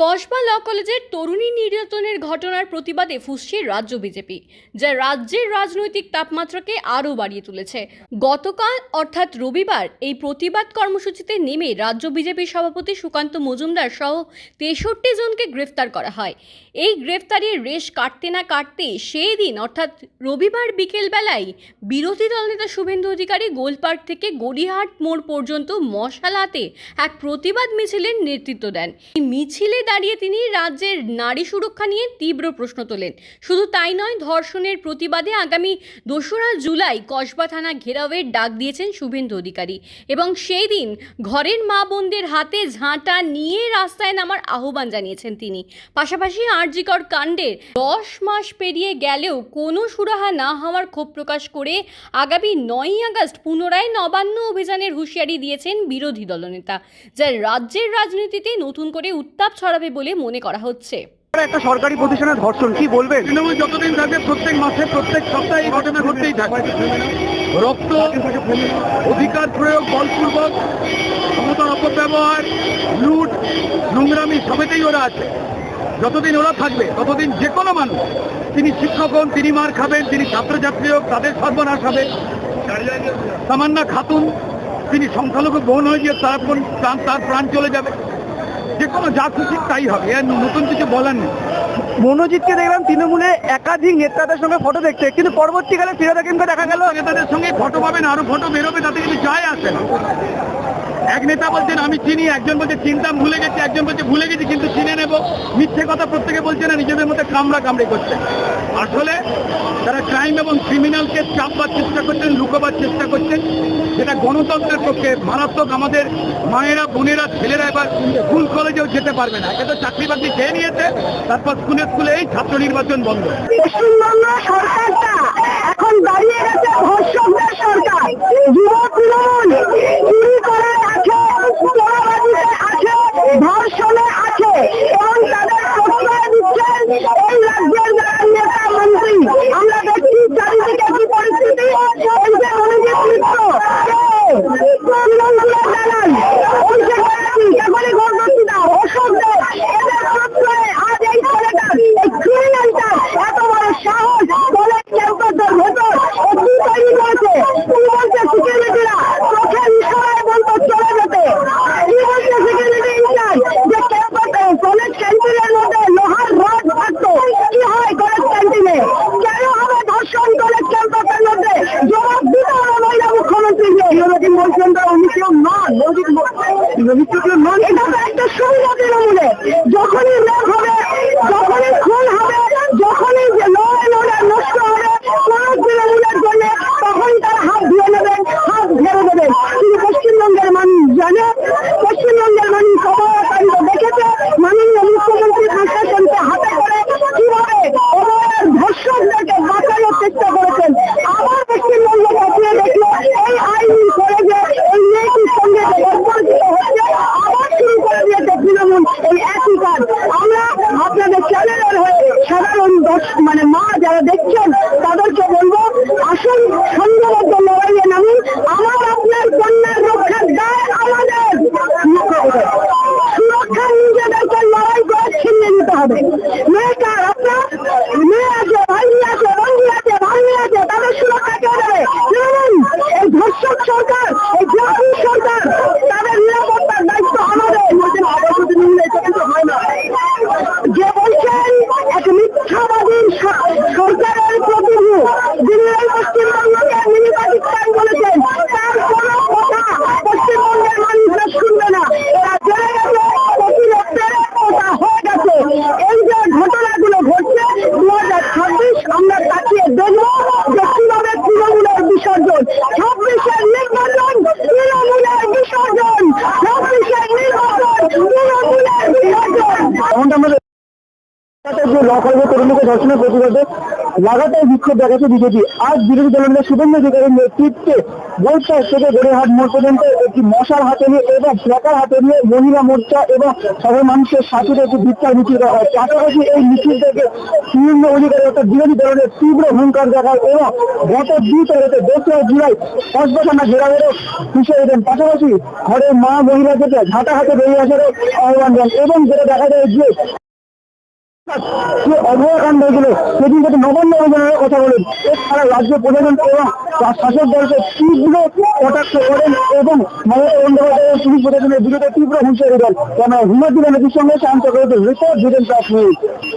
কসবা ল কলেজের তরুণী নির্যাতনের ঘটনার প্রতিবাদে ফুসছে রাজ্য বিজেপি, যা রাজ্যের রাজনৈতিক তাপমাত্রাকে আরও বাড়িয়ে তুলেছে। গতকাল, অর্থাৎ রবিবার, এই প্রতিবাদ কর্মসূচিতে নেমে রাজ্য বিজেপির সভাপতি সুকান্ত মজুমদার সহ তেষট্টি জনকে গ্রেফতার করা হয়। এই গ্রেফতারির রেশ কাটতে না কাটতে সেই দিন, অর্থাৎ রবিবার বিকেলবেলায়, বিরোধী দলনেতা শুভেন্দু অধিকারী গোলপার্ক থেকে গড়িহাট মোড় পর্যন্ত মশালাতে এক প্রতিবাদ মিছিলের নেতৃত্ব দেন। এই মিছিলে দাঁড়িয়ে তিনি রাজ্যের নারী সুরক্ষা নিয়ে তীব্র প্রশ্ন তোলেন। শুধু তাই নয়, ধর্ষণের প্রতিবাদে আগামী দোসরা জুলাই কসবা থানা ঘেরাওয়ের ডাক দিয়েছেন শুভেন্দু অধিকারী এবং সেই দিন ঘরের মা বোনদের হাতে ঝাঁটা নিয়ে রাস্তায় নামার আহ্বান জানিয়েছেন তিনি। পাশাপাশি আরজিকর কাণ্ডের দশ মাস পেরিয়ে গেলেও কোনো সুরাহা না হওয়ার ক্ষোভ প্রকাশ করে আগামী নয়ই আগস্ট পুনরায় নবান্ন অভিযানের হুঁশিয়ারি দিয়েছেন বিরোধী দলনেতা, যা রাজ্যের রাজনীতিতে নতুন করে উত্তাপ ছড়াবে বলে মনে করা হচ্ছে। একটা সরকারি প্রতিষ্ঠানের ধর্ষণ কি বলবেন? তৃণমূল যতদিন থাকবে প্রত্যেক মাসে প্রত্যেক সপ্তাহে এই ঘটনা ঘটতেই থাকবে। রক্ত অধিকার প্রয়োগ বলপূর্বক ক্ষমতার অপব্যবহার লুট নোংরামি সবেতেই ওরা আছে। যতদিন ওরা থাকবে ততদিন যে কোনো মানুষ তিনি শিক্ষক হন তিনি মার খাবেন তিনি ছাত্রছাত্রী হোক তাদের সর্বনাশ হবে। সামান্না খাতুন তিনি সংখ্যালঘু বোন হয়ে গিয়ে তার- তার প্রাণ চলে যাবে। যে কোনো যা খুশি তাই হবে এর নতুন কিছু বলার নেই। মনোজিৎকে দেখলাম তৃণমূলে একাধিক নেতাদের সঙ্গে ফটো দেখতে কিন্তু পরবর্তীকালে ফিরে দেখেন দেখা গেল। নেতাদের সঙ্গে ফটো পাবেন আরও ফটো বেরোবে তাতে কিছু যায় আসে না। এক নেতা বলছেন আমি চিনি। একজন বলছে চিনতাম ভুলে গেছি। একজন বলছে ভুলে গেছি কিন্তু চিনে নেব। মিথ্যে কথা প্রত্যেকে বলছে না নিজেদের মধ্যে কামড়া কামড়ে করছে। আসলে ক্রাইম এবং ক্রিমিনালকে চাপবার চেষ্টা করছেন, লুকোবার চেষ্টা করছেন সেটা গণতন্ত্রের পক্ষে মারাত্মক। আমাদের মায়েরা, বোনেরা, ছেলেরা এবার স্কুল, কলেজেও যেতে পারবে না। এটা তো চাকরি বাকরি খেয়ে নিয়েছে, তারপর স্কুলে স্কুলে এই ছাত্র নির্বাচন বন্ধ। সরকারটা এখন দাঁড়িয়ে গেছে সরকার যুব তৃণমূল চুরি করে আছে চোরাবাজিতে আছে ধর্ষণে আছে এবং তাদের প্রশ্রয় দিচ্ছেন এই রাজ্যের যারা নেতা মন্ত্রী আমরা দেখছি চারিদিকে কি পরিস্থিতি এই যে মনোজিৎ মিত্র তৃণমূলের দালাল ওই যে ব্যক্তি এখনই গর্ভবতী না অশোক দেব এদের প্রশ্রয়ে আজ এই ছেলেটা এই ক্রিমিনালটা এত বড় সাহস দলের ক্যাম্পাসের ভেতর ও কি তৈরি করেছে কি বলছে সিকিউরিটিরা চোখের ইশারায় বলতো চলে যেতে কি বলছে সিকিউরিটি ইনচার্জ যে ক্যাম্পাসে কলেজ ক্যান্টিনের মধ্যে লোহার রড থাকতো কি হয় কলেজ ক্যান্টিনে কেন হবে ধর্ষণ কলেজ ক্যাম্পাসের মধ্যে জবাব দিতে হবে মহিলা মুখ্যমন্ত্রীকে এরকম বলছেন তো উনি কেউ নন রবীন্দ্র কেউ নন এটা তো একটা সুবিধা তৃণমূলে যখনই রেপ হবে যখনই খুন হবে যখনই নষ্ট হবে কোন তৃণমূলের জন্য তখন তার হাত ধুয়ে নেবেন হাত ঘেরে দেবেন কিন্তু পশ্চিমবঙ্গের মানুষ জানে পশ্চিমবঙ্গের মানুষ অবয়কাণ্ড দেখেছে মাননীয় মুখ্যমন্ত্রী প্রশাসনকে হাতে করে কীভাবে অবয়ার ধর্ষকদেরকে বাঁচানোর চেষ্টা করেছেন আবার পশ্চিমবঙ্গে বাঁচিয়ে দেখল এই আইন করে যে এই মেয়েটির সঙ্গে যে বর্বরচিত হচ্ছে আবার শুরু করে দিয়েছে তৃণমূল এই একই কাজ আমরা আপনাদের চ্যানেলের হয়ে মানে মা যারা দেখছেন তাদেরকে বলব আসুন সংঘবদ্ধ লড়াইয়ে নামুন আমার আপনার কন্যার রক্ষার দায় আমাদের সুরক্ষা নিজেদেরকে লড়াই করে ছিনিয়ে নিতে হবে মেয়েটা আপনার মেয়ে আছে ভাই আছে বন্ধু আছে ভাই আছে তাদের সুরক্ষা কে দেবে তৃণমূল এই ধর্ষক সরকার এই জাতীয় সরকার তাদের নিরাপত্তার দায়িত্ব আমাদের যে বলছেন এক মিথ্যাবাদী স- সরকারের প্রতিভূ যিনি এই পশ্চিমবঙ্গকে মিনি পাকিস্তান বলেছেন তার কোনো কথা পশ্চিমবঙ্গের মানুষরা শুনবে না এরা জেনে গেছে প্রতিরক্ষের কথা হয়ে গেছে এই যে ঘটনাগুলো ঘটছে দু হাজার ছাব্বিশ আমরা তাকিয়ে দেখব যে কীভাবে তৃণমূলের বিসর্জন ছাব্বিশের নির্বাচন তৃণমূলের বিসর্জন ছাব্বিশের নির্বাচন তৃণমূলের বিসর্জন এমনটা আমাদের যে ল কলেজের তরুণীকে ধর্ষণের প্রতিবাদে লাগাতার বিক্ষোভ দেখাচ্ছে বিজেপি। আজ বিরোধী দলের নেতা শুভেন্দু অধিকারীর নেতৃত্বে গোলপাড় থেকে গড়েহাট মোড় পর্যন্ত একটি মশাল হাতে নিয়ে এবং প্লাকার হাতে নিয়ে মহিলা মোর্চা এবং সাধারণ মানুষের সাথে একটি ভিক্ষার মিছিল করা হয়। পাশাপাশি এই মিছিল থেকে শুভেন্দু অধিকারী অর্থাৎ বিরোধী দলের তীব্র হুঙ্কার দেখায় এবং গত দুই তারিখে দোসরা জুলাই কসবাখানা ঘেরাবেরও হিসেবে দেন পাশাপাশি ঘরের মা মহিলাদেরকে ঝাঁটা হাতে বেরিয়ে আসারও আহ্বান দেন এবং যেটা দেখা যায় যে যে অভয়াকাণ্ড হয়েছিল, সেদিন থেকে কথা বলেন এছাড়া রাজ্য প্রশাসন এবং তার শাসক দলকে তীব্র কটাক্ষ করেন এবং মমতা বন্দ্যোপাধ্যায়ের পুলিশ প্রশাসনের বিরুদ্ধে তীব্র হুঁশিয়ারি দেন। কেন হিমাদ্রি নদীর সঙ্গে শান্ত করে রিপোর্ট দিলেন প্রাথমিক